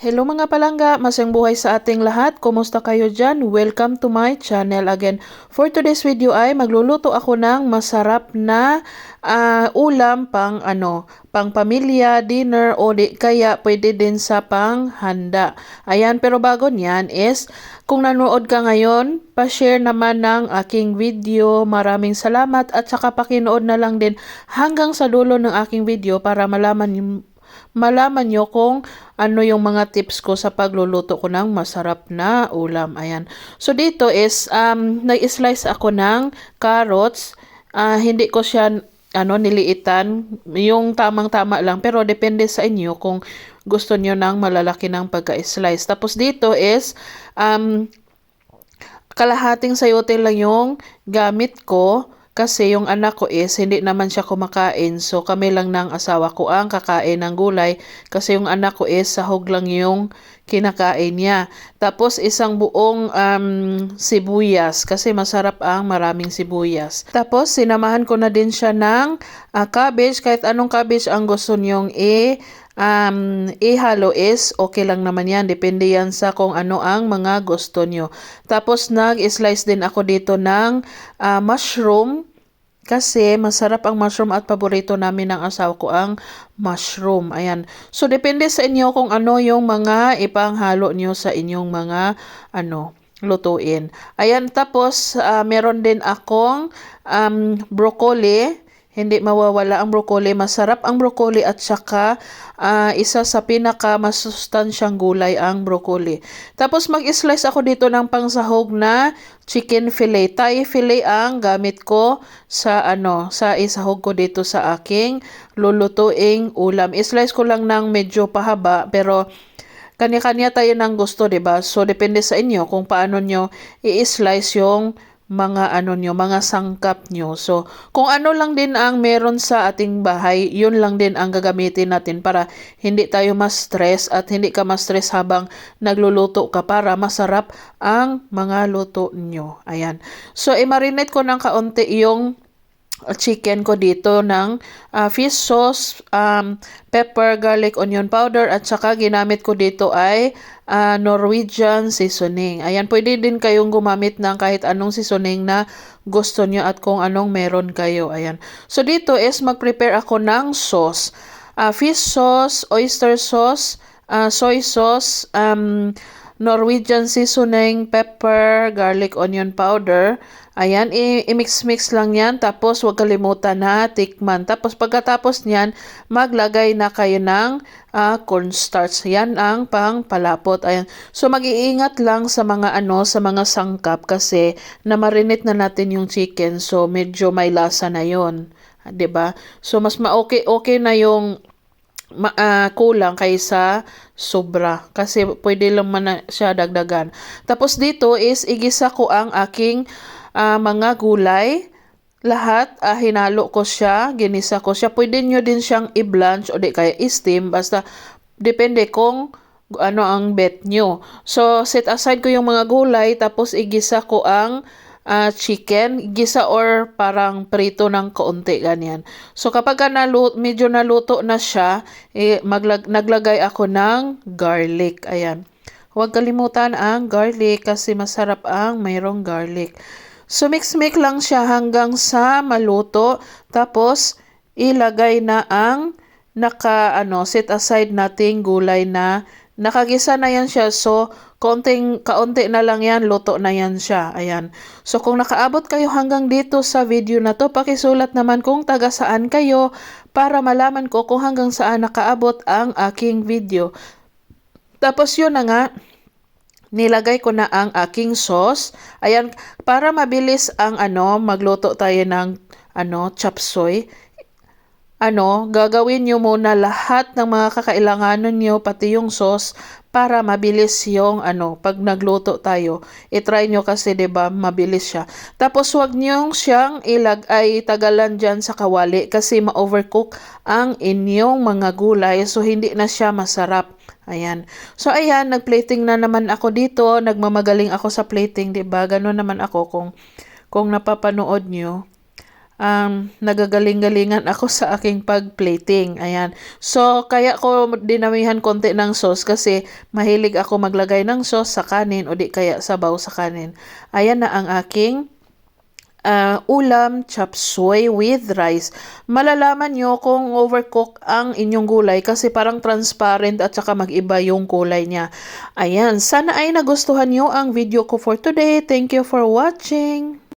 Hello mga palangga, masayang buhay sa ating lahat. Kumusta kayo dyan? Welcome to my channel again. For today's video ay magluluto ako ng masarap na ah, ulam pang ano, pang pamilya, dinner o di kaya pwede din sa pang handa. Ayan, pero bago niyan is kung nanood ka ngayon, pa-share naman ng aking video. Maraming salamat at saka pakinood na lang din hanggang sa dulo ng aking video para malaman malaman nyo kung ano yung mga tips ko sa pagluluto ko ng masarap na ulam. Ayan. So, dito is, um, nag-slice ako ng carrots. Ah, hindi ko siya ano, niliitan. Yung tamang-tama lang. Pero, depende sa inyo kung gusto nyo ng malalaki ng pagka-slice. Tapos, dito is, um, kalahating sayote lang yung gamit ko kasi yung anak ko is hindi naman siya kumakain so kami lang ng asawa ko ang kakain ng gulay kasi yung anak ko is sahog lang yung kinakain niya. Tapos isang buong um, sibuyas kasi masarap ang maraming sibuyas. Tapos sinamahan ko na din siya ng uh, cabbage kahit anong cabbage ang gusto niyong i um, ihalo is okay lang naman yan. Depende yan sa kung ano ang mga gusto nyo. Tapos nag-slice din ako dito ng uh, mushroom kasi masarap ang mushroom at paborito namin ng asawa ko ang mushroom. Ayan. So, depende sa inyo kung ano yung mga ipanghalo nyo sa inyong mga ano, lutuin. Ayan, tapos uh, meron din akong um, broccoli hindi mawawala ang broccoli. Masarap ang broccoli at saka uh, isa sa pinaka masustansyang gulay ang broccoli. Tapos mag-slice ako dito ng pangsahog na chicken fillet. Thai fillet ang gamit ko sa ano, sa isahog ko dito sa aking lulutuing ulam. I-slice ko lang ng medyo pahaba pero kanya-kanya tayo ng gusto, 'di ba? So depende sa inyo kung paano nyo i-slice yung mga ano nyo, mga sangkap nyo. So, kung ano lang din ang meron sa ating bahay, yun lang din ang gagamitin natin para hindi tayo ma-stress at hindi ka ma-stress habang nagluluto ka para masarap ang mga luto nyo. Ayan. So, i-marinate ko ng kaunti yung chicken ko dito ng uh, fish sauce, um, pepper, garlic, onion powder at saka ginamit ko dito ay uh, Norwegian seasoning. Ayan, pwede din kayong gumamit ng kahit anong seasoning na gusto nyo at kung anong meron kayo. Ayan. So dito is mag-prepare ako ng sauce. Uh, fish sauce, oyster sauce, uh, soy sauce, um, Norwegian seasoning, pepper, garlic, onion powder. Ayan, i-mix-mix lang yan. Tapos, huwag kalimutan na tikman. Tapos, pagkatapos niyan, maglagay na kayo ng uh, cornstarch. Yan ang pang palapot. Ayan. So, mag-iingat lang sa mga ano, sa mga sangkap kasi na-marinate na natin yung chicken. So, medyo may lasa na yon 'di ba? So mas ma-okay okay na yung ma- uh, kulang kaysa sobra kasi pwede lang man siya dagdagan. Tapos dito is igisa ko ang aking uh, mga gulay. Lahat uh, hinalo ko siya, ginisa ko siya. Pwede nyo din siyang i-blanch o di kaya i-steam basta depende kung ano ang bet nyo. So set aside ko yung mga gulay tapos igisa ko ang uh, chicken, gisa or parang prito ng kaunti ganyan. So kapag naluto, medyo naluto na siya, eh, maglag, naglagay ako ng garlic. Ayan. Huwag kalimutan ang garlic kasi masarap ang mayroong garlic. So mix-mix lang siya hanggang sa maluto. Tapos ilagay na ang naka ano set aside nating gulay na nakagisa na yan siya. So konting kaunti na lang yan, luto na yan siya. Ayan. So kung nakaabot kayo hanggang dito sa video na to, pakisulat naman kung taga saan kayo para malaman ko kung hanggang saan nakaabot ang aking video. Tapos yun na nga, nilagay ko na ang aking sauce. Ayan, para mabilis ang ano, magluto tayo ng ano, chop suey ano, gagawin nyo muna lahat ng mga kakailanganan nyo, pati yung sauce, para mabilis yung ano, pag nagluto tayo. I-try nyo kasi ba mabilis siya. Tapos wag niyo siyang ilag ay tagalan diyan sa kawali kasi ma-overcook ang inyong mga gulay so hindi na siya masarap. Ayan. So ayan, nagplating na naman ako dito, nagmamagaling ako sa plating, ba? Ganun naman ako kung kung napapanood nyo um, nagagaling-galingan ako sa aking pag-plating. Ayan. So, kaya ko dinamihan konti ng sauce kasi mahilig ako maglagay ng sauce sa kanin o di kaya sabaw sa kanin. Ayan na ang aking uh, ulam chop suey with rice. Malalaman nyo kung overcook ang inyong gulay kasi parang transparent at saka mag-iba yung kulay niya. Ayan, sana ay nagustuhan nyo ang video ko for today. Thank you for watching.